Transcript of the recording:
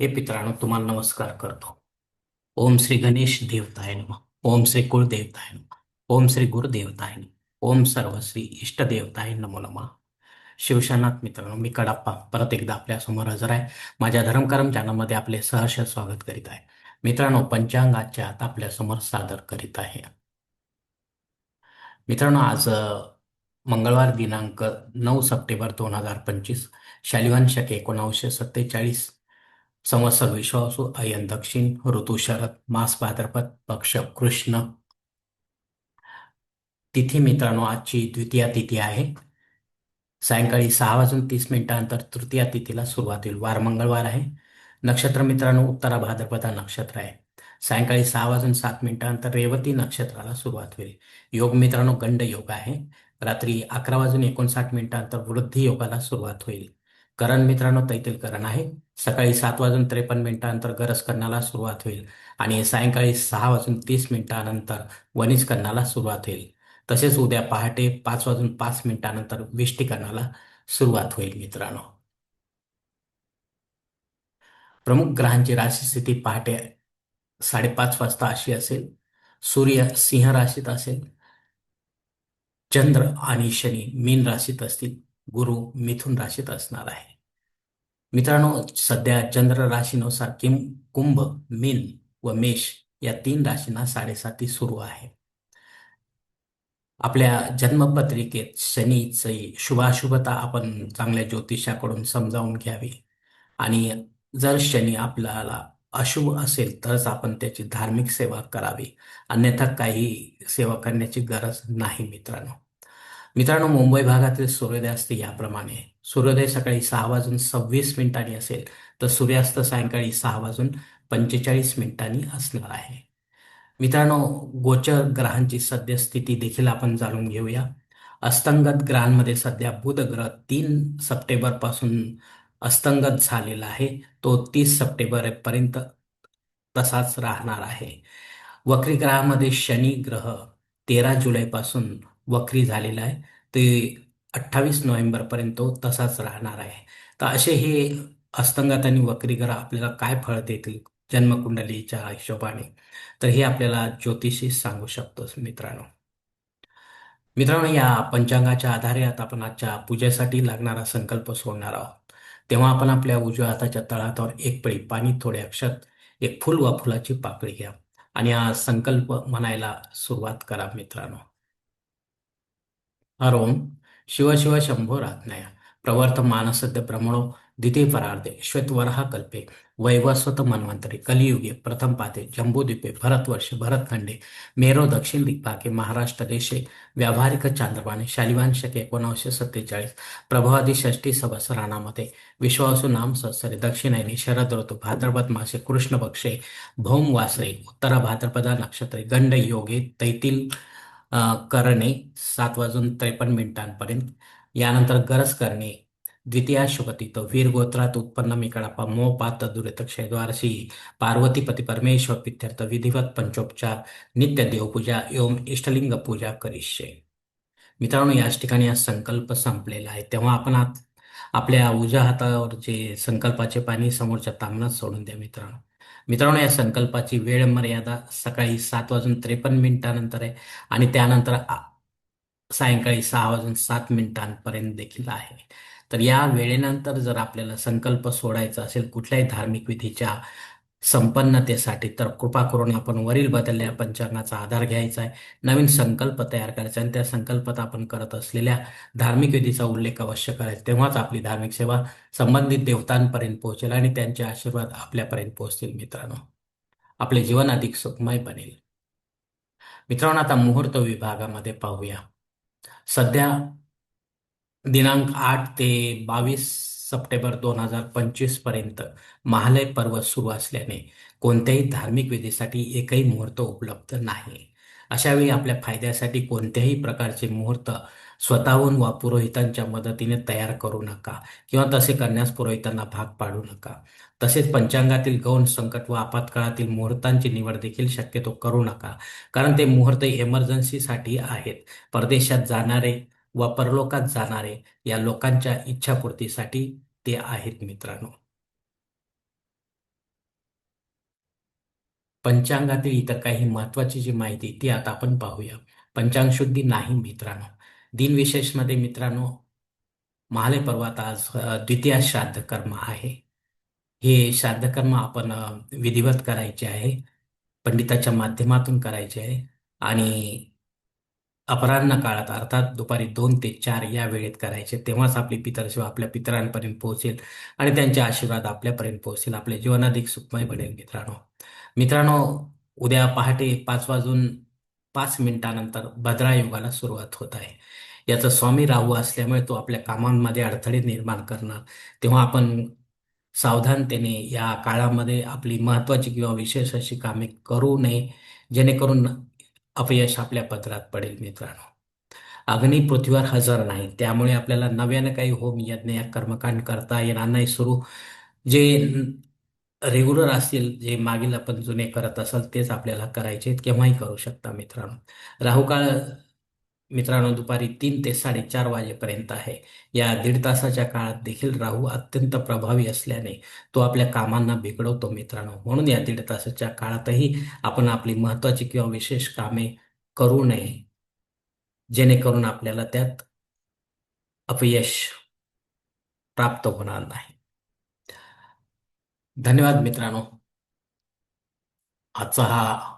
हे पित्रांनो तुम्हाला नमस्कार करतो. ओम श्री गणेश देवताय नम. ओम श्री कुळदेवताय नम. ओम श्री गुरुदेवताय नम. ओम सर्व श्री इष्टदेवताय नमो नमः. शिवशनाथ मित्रांनो मी कडाप्पा परत एकदा आपल्यासमोर हजर आहे. माझ्या धर्मकर्म चॅनलमध्ये आपले सहर्ष स्वागत करीत आहे. मित्रांनो पंचांगाच्या आत आपल्यासमोर सादर करीत आहे. मित्रांनो आज मंगळवार दिनांक नऊ सप्टेंबर दोन हजार पंचवीस शालिवान शके एकोणावीसशे सत्तेचाळीस संवत्सर असो अयन दक्षिण ऋतू शरद मास भाद्रपद पक्ष कृष्ण. तिथी मित्रांनो आजची द्वितीया तिथी आहे. सायंकाळी सहा वाजून तीस मिनिटानंतर तृतीया तिथीला सुरुवात होईल. वार मंगळवार आहे. नक्षत्र मित्रांनो उत्तरा भाद्रपदा नक्षत्र आहे. सायंकाळी सहा वाजून सात मिनिटानंतर रेवती नक्षत्राला सुरुवात होईल. योग मित्रांनो गंड योग आहे. रात्री अकरा वाजून एकोणसाठ मिनिटानंतर वृद्धी योगाला सुरुवात होईल. करण मित्रांनो तैतील करण आहे. सकाळी सात वाजून त्रेपन्न मिनिटानंतर गरज करण्याला सुरुवात होईल आणि सायंकाळी सहा वाजून तीस मिनिटानंतर वनिज करण्याला सुरुवात होईल. तसेच उद्या पहाटे पाच वाजून पाच मिनिटानंतर विष्टीकरणाला सुरुवात होईल मित्रांनो. प्रमुख ग्रहांची राशी स्थिती पहाटे साडेपाच वाजता अशी असेल. सूर्य सिंह राशीत असेल. चंद्र आणि शनी मीन राशीत असतील. गुरु मिथुन राशीत असणार आहे. मित्रांनो सध्या चंद्र राशीनुसार किम कुंभ मीन व मेष या तीन राशींना साडेसाती सुरू आहे. आपल्या जन्मपत्रिकेत शनीची शुभाशुभता आपण चांगल्या ज्योतिषाकडून समजावून घ्यावी. आणि जर शनी आपल्याला अशुभ असेल तरच आपण त्याची धार्मिक सेवा करावी. अन्यथा काही सेवा करण्याची गरज नाही मित्रांनो. मित्रांनो मुंबई भागातील सूर्योदय असते याप्रमाणे. सूर्योदय सकाळी सहा वाजून सव्वीस मिनिटांनी असेल तर सूर्यास्त सायंकाळी सहा वाजून पंचेचाळीस मिनिटांनी असणार आहे. मित्रांनो गोचर ग्रहांची सद्यस्थिती देखील आपण जाणून घेऊया. अस्तंगत ग्रहांमध्ये सध्या बुध ग्रह तीन सप्टेंबरपासून अस्तंगत झालेला आहे. तो तीस सप्टेंबरपर्यंत तसाच राहणार आहे. वक्री ग्रहामध्ये शनी ग्रह तेरा जुलैपासून वक्री झालेला आहे. ते अठ्ठावीस नोव्हेंबरपर्यंत तो तसाच राहणार आहे. तर असे हे अस्तंगात आणि वक्री ग्रह आपल्याला काय फळ देतील जन्मकुंडलीच्या हिशोबाने? तर हे आपल्याला ज्योतिषी सांगू शकतो मित्रांनो. मित्रांनो या पंचांगाच्या आधारे आता आपण आजच्या पूजेसाठी लागणारा संकल्प सोडणार आहोत. तेव्हा आपण आपल्या उजव्या हाताच्या तळातावर एक पळी पाणी थोडे अक्षत एक फुल वा फुलाची पाकळी घ्या. आणि हा संकल्प म्हणायला सुरुवात करा मित्रांनो. हरोम शिव शिव शंभो राज्ञया प्रवर्त मानसद्य ब्रह्मणो द्वितीय परार्धे श्वेतवरहा कल्पे वैवस्वत मन्वंतरी कलियुगे प्रथम पाते जम्बूद्वीपे भरतवर्षे भरतखंडे मेरो दक्षिण दिग्भागे महाराष्ट्र देशे व्यावहारिक चांद्रमाने शालिवांशके शके सत्तेचाळीस प्रभावादी षष्टी संवत्सराणामध्ये विश्वासू नाम संवत्सरे दक्षिणेने शरद ऋतू भाद्रपद मासे कृष्ण पक्षे भौम वासरे उत्तरा भाद्रपदा नक्षत्रे गंड योगे तैतील करणे सात वाजून त्रेपन्न मिनिटांपर्यंत. यानंतर गरज करणे द्वितीया शुभतिथ वीर गोत्रात उत्पन्न मिकडापा मो पात दुरित क्षेद्वारशी पार्वतीपती परमेश्वर पित्यर्थ विधिवत पंचोपचार नित्य देवपूजा एवं इष्टलिंग पूजा करिष्ये. मित्रांनो याच ठिकाणी हा संकल्प संपलेला आहे. तेव्हा आपण आपल्या उजव्या हातावर जे संकल्पाचे पाणी समोरच्या तांबणात सोडून द्या मित्रांनो. मित्रांनो या संकल्पाची वेळ मर्यादा सकाळी सात वाजून त्रेपन्न मिनिटानंतर आहे आणि त्यानंतर सायंकाळी सहा वाजून सात मिनिटांपर्यंत देखील आहे. तर या वेळेनंतर जर आपल्याला संकल्प सोडायचा असेल कुठल्याही धार्मिक विधीच्या संपन्नतेसाठी. तर कृपा करून आपण वरील बदलल्या पंचांगाचा आधार घ्यायचा आहे. नवीन संकल्प तयार करायचा आणि त्या संकल्पात आपण करत असलेल्या धार्मिक विधीचा उल्लेख अवश्य करायचा. तेव्हाच आपली धार्मिक सेवा संबंधित देवतांपर्यंत पोहोचेल आणि त्यांचे आशीर्वाद आपल्यापर्यंत पोहोचतील मित्रांनो. आपले जीवन अधिक सुखमय बनेल. मित्रांनो आता मुहूर्त विभागामध्ये पाहूया. सध्या दिनांक आठ ते बावीस सप्टेंबर दोन हजार पंचवीसपर्यंत महालय पर्व सुरू असल्याने कोणत्याही धार्मिक विधीसाठी एकही मुहूर्त उपलब्ध नाही. अशावेळी आपल्या फायद्यासाठी कोणत्याही प्रकारचे मुहूर्त स्वतःहून वा पुरोहितांच्या मदतीने तयार करू नका किंवा तसे करण्यास पुरोहितांना भाग पाडू नका. तसेच पंचांगातील गौण संकट व आपत्काळातील मुहूर्तांची निवड देखील शक्यतो करू नका कारण ते मुहूर्त इमर्जन्सीसाठी आहेत. परदेशात जाणारे व परलोकात जाणारे या लोकांच्या इच्छापूर्तीसाठी ते आहेत मित्रांनो. पंचांगातील इतर काही महत्वाची जी माहिती ती आता आपण पाहूया. पंचांग शुद्धी नाही मित्रांनो. दिनविशेषमध्ये मित्रांनो महालय पर्वात आज द्वितीय श्राद्ध कर्म आहे. हे श्राद्ध कर्म आपण विधिवत करायचे आहे. पंडिताच्या माध्यमातून करायचे आहे. आणि अपराह्न काळात अर्थात दुपारी दोन ते चार या वेळेत करायचे तेव्हाच आपली पितरसेवा आपल्या पितरांपर्यंत पोहोचेल आणि त्यांचे आशीर्वाद आपल्यापर्यंत पोहोचेल. आपले जीवन अधिक सुखमय बनेल मित्रांनो. मित्रांनो उद्या पहाटे पाच वाजून पाच मिनिटानंतर भद्रा युगाला सुरुवात होत आहे. याचा स्वामी राहू असल्यामुळे तो आपल्या कामांमध्ये अडथळे निर्माण करणार. तेव्हा आपण सावधानतेने या काळामध्ये आपली महत्वाची किंवा विशेष अशी कामे करू नये जेणेकरून अपयश आपल्या पदरात पडेल मित्रांनो. अग्नी पृथ्वीवर हजर नाही. त्यामुळे आपल्याला नव्यानं काही होम यज्ञ या कर्मकांड करता येणार नाही. सुरू जे रेग्युलर असतील जे मागील आपण जुने करत असाल तेच आपल्याला करायचे आहेत, केव्हाही करू शकता मित्रांनो. राहुकाळ मित्रांनो दुपारी तीन ते साडेचार वाजेपर्यंत आहे. या दीड तासाच्या काळात देखील राहू अत्यंत प्रभावी असल्याने तो आपल्या कामांना बिघडवतो मित्रांनो. म्हणून या दीड तासाच्या काळातही आपण आपली महत्वाची किंवा विशेष कामे करू नये. जेणेकरून आपल्याला त्यात अपयश प्राप्त होणार नाही. धन्यवाद मित्रांनो. आजचा हा